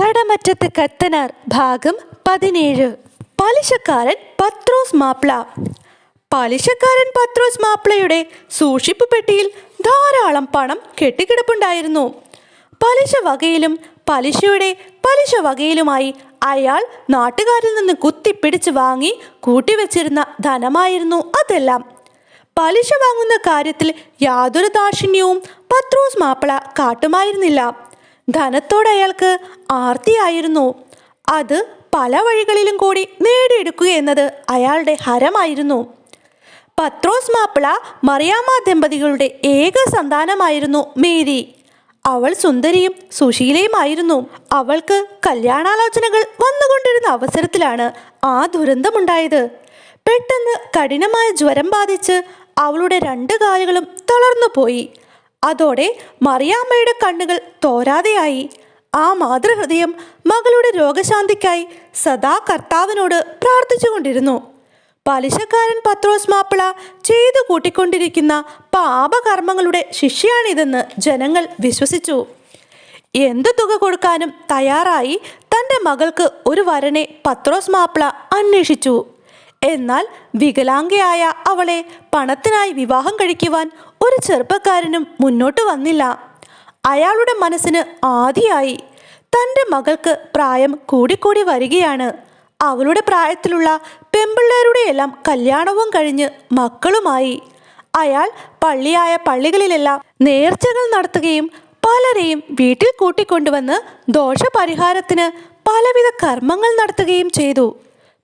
കടമറ്റത്ത് കത്തനാർ ഭാഗം പതിനേഴ്. പലിശക്കാരൻ പത്രോസ് മാപ്ല. പലിശക്കാരൻ പത്രോസ് മാപ്ലയുടെ സൂക്ഷിപ്പ് പെട്ടിയിൽ ധാരാളം പണം കെട്ടിക്കിടപ്പുണ്ടായിരുന്നു. പലിശ വകയിലും പലിശയുടെ പലിശ വകയിലുമായി അയാൾ നാട്ടുകാരിൽ നിന്ന് കുത്തിപ്പിടിച്ച് വാങ്ങി കൂട്ടിവെച്ചിരുന്ന ധനമായിരുന്നു അതെല്ലാം. പലിശ വാങ്ങുന്ന കാര്യത്തിൽ യാതൊരു ദാക്ഷിണ്യവും പത്രോസ് മാപ്പിള കാട്ടുമായിരുന്നില്ല. ധനത്തോട് അയാൾക്ക് ആർത്തിയായിരുന്നു. അത് പല വഴികളിലും കൂടി നേടിയെടുക്കുക എന്നത് അയാളുടെ ഹരമായിരുന്നു. പത്രോസ് മാപ്പിള മറിയാമ്മ ദമ്പതികളുടെ ഏക സന്താനമായിരുന്നു മേരി. അവൾ സുന്ദരിയും സുശീലയുമായിരുന്നു. അവൾക്ക് കല്യാണാലോചനകൾ വന്നുകൊണ്ടിരുന്ന അവസരത്തിലാണ് ആ ദുരന്തമുണ്ടായത്. പെട്ടെന്ന് കഠിനമായ ജ്വരം ബാധിച്ച് അവളുടെ രണ്ട് കാലുകളും തളർന്നു പോയി അതോടെ മറിയാമ്മയുടെ കണ്ണുകൾ തോരാതെയായി. ആ മാതൃഹൃദയം മകളുടെ രോഗശാന്തിക്കായി സദാ കർത്താവിനോട് പ്രാർത്ഥിച്ചുകൊണ്ടിരുന്നു. പലിശക്കാരൻ പത്രോസ് മാപ്പിള ചെയ്തു കൂട്ടിക്കൊണ്ടിരിക്കുന്ന പാപകർമ്മങ്ങളുടെ ശിഷ്യാണിതെന്ന് ജനങ്ങൾ വിശ്വസിച്ചു. എന്ത് തുക കൊടുക്കാനും തയ്യാറായി തന്റെ മകൾക്ക് ഒരു വരനെ പത്രോസ് മാപ്പിള അന്വേഷിച്ചു. എന്നാൽ വികലാംഗയായ അവളെ പണത്തിനായി വിവാഹം കഴിക്കുവാൻ ഒരു ചെറുപ്പക്കാരനും മുന്നോട്ട് വന്നില്ല. അയാളുടെ മനസ്സിന് ആദിയായി തന്റെ മകൾക്ക് പ്രായം കൂടിക്കൂടി വരികയാണ്. അവളുടെ പ്രായത്തിലുള്ള പെമ്പിള്ളേരുടെയെല്ലാം കല്യാണവും കഴിഞ്ഞ് മക്കളുമായി. അയാൾ പള്ളിയായ പള്ളികളിലെല്ലാം നേർച്ചകൾ നടത്തുകയും പലരെയും വീട്ടിൽ കൂട്ടിക്കൊണ്ടുവന്ന് ദോഷപരിഹാരത്തിന് പലവിധ കർമ്മങ്ങൾ നടത്തുകയും ചെയ്തു.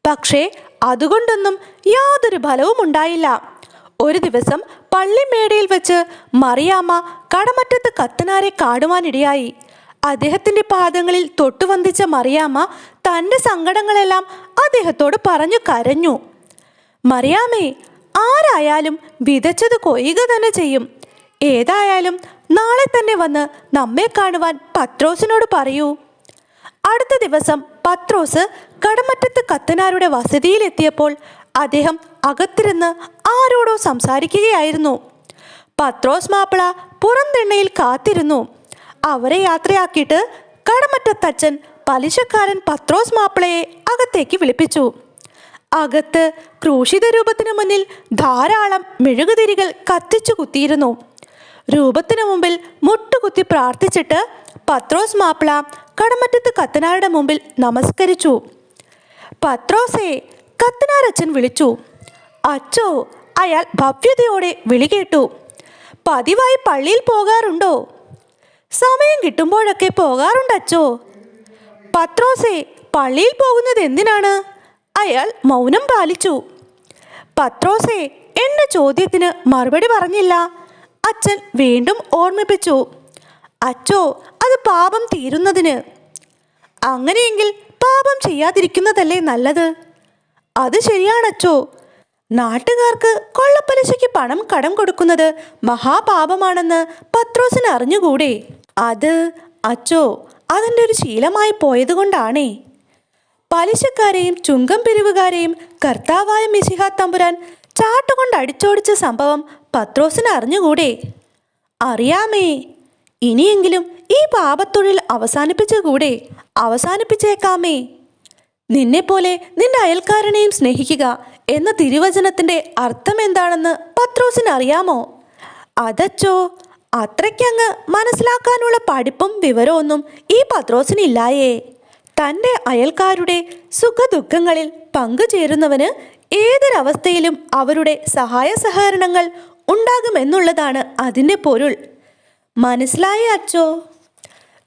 പക്ഷേ അതുകൊണ്ടൊന്നും യാതൊരു ഫലവും ഉണ്ടായില്ല ഒരു ദിവസം പള്ളിമേടയിൽ വെച്ച് മറിയാമ്മ കടമറ്റത്ത് കത്തനാരെ കാടുവാനിടയായി. അദ്ദേഹത്തിന്റെ പാദങ്ങളിൽ തൊട്ടുവന്ദിച്ച മറിയാമ്മ തന്റെ സങ്കടങ്ങളെല്ലാം അദ്ദേഹത്തോട് പറഞ്ഞു കരഞ്ഞു. മറിയാമേ ആരായാലും വിതച്ചത് കൊയ്യുക തന്നെ ചെയ്യും. ഏതായാലും നാളെ തന്നെ വന്ന് നമ്മെ കാണുവാൻ പത്രോസിനോട് പറയൂ. അടുത്ത ദിവസം പത്രോസ് കടമറ്റത്ത് കത്തനാരുടെ വസതിയിലെത്തിയപ്പോൾ അദ്ദേഹം അകത്തിരുന്ന് ആരോടോ സംസാരിക്കുകയായിരുന്നു. പത്രോസ് മാപ്പിള പുറംതിണ്ണയിൽ കാത്തിരുന്നു. അവരെ യാത്രയാക്കിയിട്ട് കടമറ്റത്തച്ഛൻ പലിശക്കാരൻ പത്രോസ് മാപ്പിളയെ അകത്തേക്ക് വിളിപ്പിച്ചു. അകത്ത് ക്രൂശിത രൂപത്തിനു മുന്നിൽ ധാരാളം മെഴുകുതിരികൾ കത്തിച്ചു കുത്തിയിരുന്നു. രൂപത്തിനു മുമ്പിൽ മുട്ടുകുത്തി പ്രാർത്ഥിച്ചിട്ട് പത്രോസ് മാപ്പിള കടമറ്റത്ത് കത്തനാരുടെ മുമ്പിൽ നമസ്കരിച്ചു. പത്രോസേ കത്തനാരച്ഛൻ വിളിച്ചു. അച്ചോ അയാൾ ഭവ്യതയോടെ വിളി കേട്ടു. പതിവായി പള്ളിയിൽ പോകാറുണ്ടോ? സമയം കിട്ടുമ്പോഴൊക്കെ പോകാറുണ്ട് അച്ചോ പത്രോസേ പള്ളിയിൽ പോകുന്നത് എന്തിനാണ്? അയാൾ മൗനം പാലിച്ചു. പത്രോസേ എന്റെ ചോദ്യത്തിന് മറുപടി പറഞ്ഞില്ല. അച്ഛൻ വീണ്ടും ഓർമ്മിപ്പിച്ചു. അച്ചോ അത് പാപം തീരുന്നതിന്. അങ്ങനെയെങ്കിൽ പാപം ചെയ്യാതിരിക്കുന്നതല്ലേ നല്ലത്? അത് ശരിയാണച്ചോ നാട്ടുകാർക്ക് കൊള്ളപ്പലിശയ്ക്ക് പണം കടം കൊടുക്കുന്നത് മഹാപാപമാണെന്ന് പത്രോസിന് അറിഞ്ഞുകൂടെ? അത് അച്ചോ അതിന്റെ ഒരു ശീലമായി പോയതുകൊണ്ടാണേ. പലിശക്കാരെയും ചുങ്കം പിരിവുകാരെയും കർത്താവായ മിശിഹ തമ്പുരാൻ ചാട്ടുകൊണ്ട് അടിച്ചോടിച്ച സംഭവം പത്രോസിന് അറിഞ്ഞുകൂടെ? അറിയാമേ ഇനിയെങ്കിലും ഈ പാപത്തൊഴിൽ അവസാനിപ്പിച്ചുകൂടെ? അവസാനിപ്പിച്ചേക്കാമേ. നിന്നെപ്പോലെ നിന്റെ അയൽക്കാരനെയും സ്നേഹിക്കുക എന്ന തിരുവചനത്തിന്റെ അർത്ഥം എന്താണെന്ന് പത്രോസിന് അറിയാമോ? അതച്ചോ അത്രയ്ക്കങ്ങ് മനസ്സിലാക്കാനുള്ള പഠിപ്പും വിവരമൊന്നും ഈ പത്രോസിനില്ലായേ. തന്റെ അയൽക്കാരുടെ സുഖദുഃഖങ്ങളിൽ പങ്കുചേരുന്നവന് ഏതൊരവസ്ഥയിലും അവരുടെ സഹായ സഹകരണങ്ങൾ ഉണ്ടാകുമെന്നുള്ളതാണ് അതിന്റെ പൊരുൾ. മനസ്സിലായേ അച്ചോ?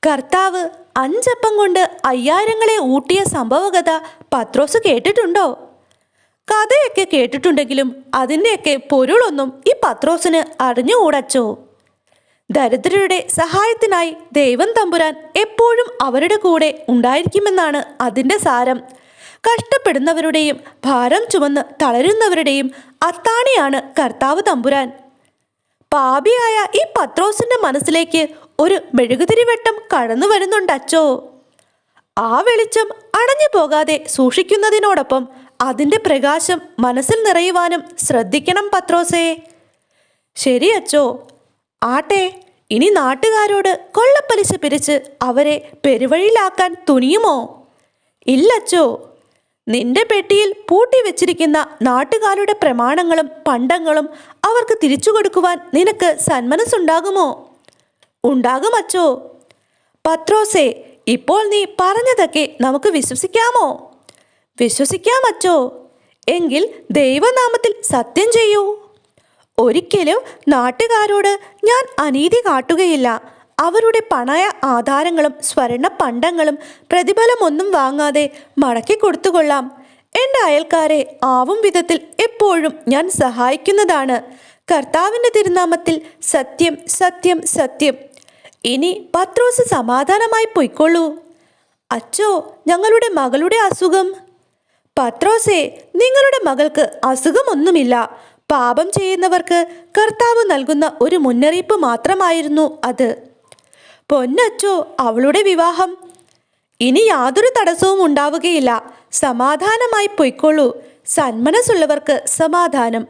കർത്താവ് അഞ്ചപ്പം കൊണ്ട് അയ്യായിരങ്ങളെ ഊട്ടിയ സംഭവകഥ പത്രോസ് കേട്ടിട്ടുണ്ടോ? കഥയൊക്കെ കേട്ടിട്ടുണ്ടെങ്കിലും അതിന്റെയൊക്കെ പൊരുളൊന്നും ഈ പത്രോസിന് അറിഞ്ഞുകൂടച്ചോ? ദരിദ്രരുടെ സഹായത്തിനായി ദൈവം തമ്പുരാൻ എപ്പോഴും അവരുടെ കൂടെ ഉണ്ടായിരിക്കുമെന്നാണ് അതിന്റെ സാരം. കഷ്ടപ്പെടുന്നവരുടെയും ഭാരം ചുമന്ന് തളരുന്നവരുടെയും അത്താണിയാണ് കർത്താവ് തമ്പുരാൻ. പാപിയായ ഈ പത്രോസിന്റെ മനസ്സിലേക്ക് ഒരു മെഴുകുതിരി വെട്ടം കടന്നു വരുന്നുണ്ടച്ചോ ആ വെളിച്ചം അടഞ്ഞു പോകാതെ സൂക്ഷിക്കുന്നതിനോടൊപ്പം അതിന്റെ പ്രകാശം മനസ്സിൽ നിറയുവാനും ശ്രദ്ധിക്കണം പത്രോസേ. ശരി അച്ചോ. ആട്ടെ ഇനി നാട്ടുകാരോട് കൊള്ളപ്പലിശ പിരിച്ച് അവരെ പെരുവഴിയിലാക്കാൻ തുനിയുമോ? ഇല്ലച്ചോ നിന്റെ പെട്ടിയിൽ പൂട്ടി വെച്ചിരിക്കുന്ന നാട്ടുകാരുടെ പ്രമാണങ്ങളും പണ്ടങ്ങളും അവർക്ക് തിരിച്ചു കൊടുക്കുവാൻ നിനക്ക് സന്മനസ്സുണ്ടാകുമോ? ഉണ്ടാകും അച്ചോ? പത്രോസേ ഇപ്പോൾ നീ പറഞ്ഞതൊക്കെ നമുക്ക് വിശ്വസിക്കാമോ? വിശ്വസിക്കാം അച്ചോ. എങ്കിൽ ദൈവനാമത്തിൽ സത്യം ചെയ്യൂ. ഒരിക്കലും നാട്ടുകാരോട് ഞാൻ അനീതി കാട്ടുകയില്ല. അവരുടെ പണയ ആധാരങ്ങളും സ്വർണ പണ്ടങ്ങളും പ്രതിഫലമൊന്നും വാങ്ങാതെ മടക്കി കൊടുത്തുകൊള്ളാം. എന്റെ അയൽക്കാരെ ആവും വിധത്തിൽ എപ്പോഴും ഞാൻ സഹായിക്കുന്നതാണ്. കർത്താവിന്റെ തിരുനാമത്തിൽ സത്യം സത്യം സത്യം. ഇനി പത്രോസ് സമാധാനമായി പൊയ്ക്കൊള്ളൂ. അച്ചോ ഞങ്ങളുടെ മകളുടെ അസുഖം. പത്രോസേ നിങ്ങളുടെ മകൾക്ക് അസുഖമൊന്നുമില്ല. പാപം ചെയ്യുന്നവർക്ക് കർത്താവ് നൽകുന്ന ഒരു മുന്നറിയിപ്പ് മാത്രമായിരുന്നു അത്. പൊന്നച്ചോ അവളുടെ വിവാഹം. ഇനി യാതൊരു തടസ്സവും ഉണ്ടാവുകയില്ല. സമാധാനമായി പൊയ്ക്കൊള്ളൂ. സന്മനസ്സുള്ളവർക്ക് സമാധാനം.